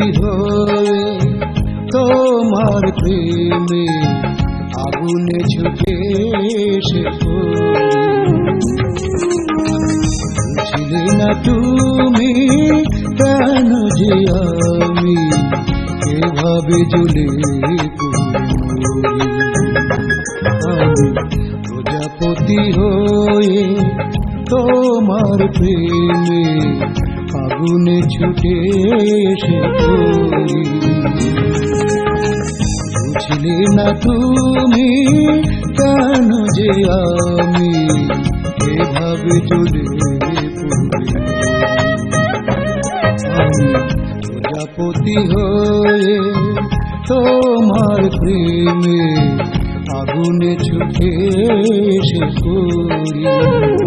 হয়ে তোমার প্রেমে আগুনে ছুটে এসে বুঝলে না তুমি, কেন যে আমি এভাবে আমি প্রজাপতি হয়ে তোমার প্রেমে আগুনে ছুটে এসে বুঝলে না তুমি কেন যে আমি এভাবে চলে প্রজাপতি হয়ে তোমার প্রেমে আগুনে ছুটে এসে করি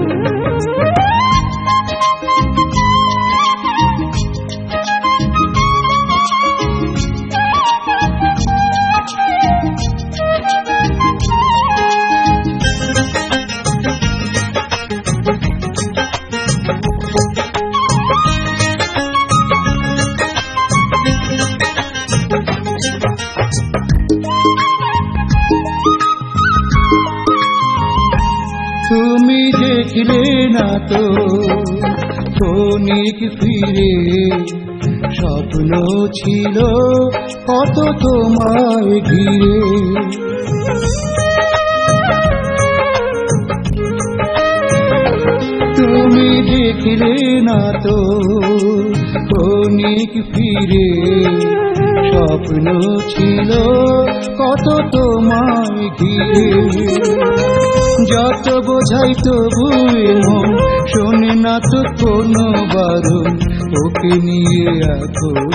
দেখলে না তো। ক্ষণিক ফিরে স্বপ্ন ছিল কত তোমায় ঘিরে। তুমি দেখলে না তো ক্ষণিক ফিরে স্বপ্ন ছিল কত তোমায় ঘিরে। যত বোঝাই মন, শোনে না তো কোনো বারণ, ওকে নিয়ে এখন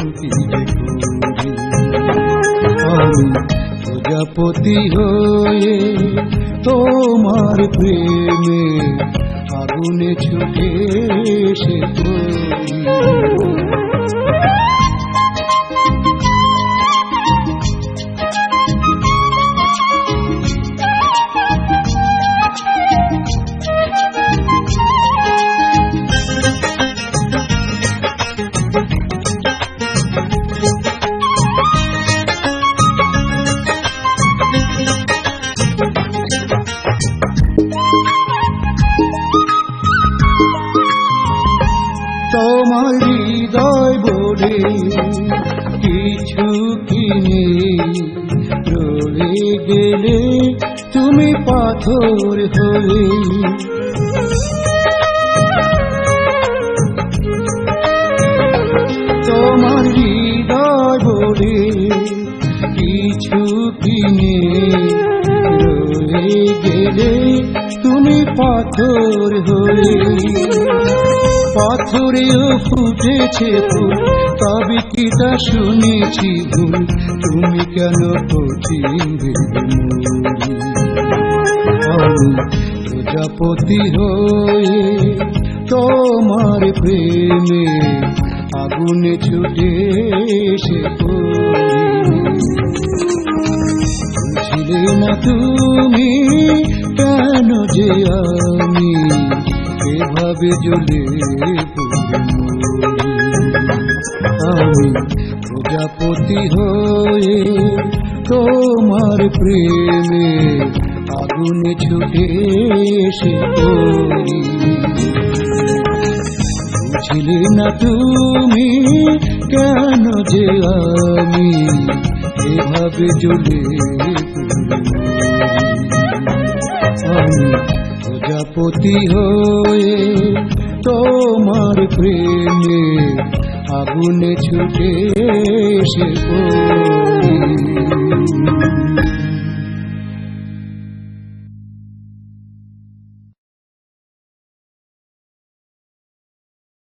আমি প্রজাপতি হয়ে তোমার প্রেমে আগুনে ছুটে এসে তোমার হৃদয় বলে কিছু কিনে রয়ে গেলে তুমি পাথর হয়ে তোমার হৃদয় বলে কিছু কিনে রয়ে গেলে তুমি পাথর হয়ে পাথরেও ফুটেছে ফুল, তবে কি তা শুনেছি ভুল? তুমি কেন প্রজাপতি হয়ে তোমার প্রেমে আগুনে ছুটে এসে বুঝলে না তুমি এভাবে জ্বলে আমি প্রজাপতি হয়ে তোমার প্রেমে আগুনে ছুটে এসে পড়ি না তুমি কেন যে আমি এভাবে জ্বলে আমি প্রজাপতি হয়ে তোমার প্রেমে আগুনে ছুটে পড়ি।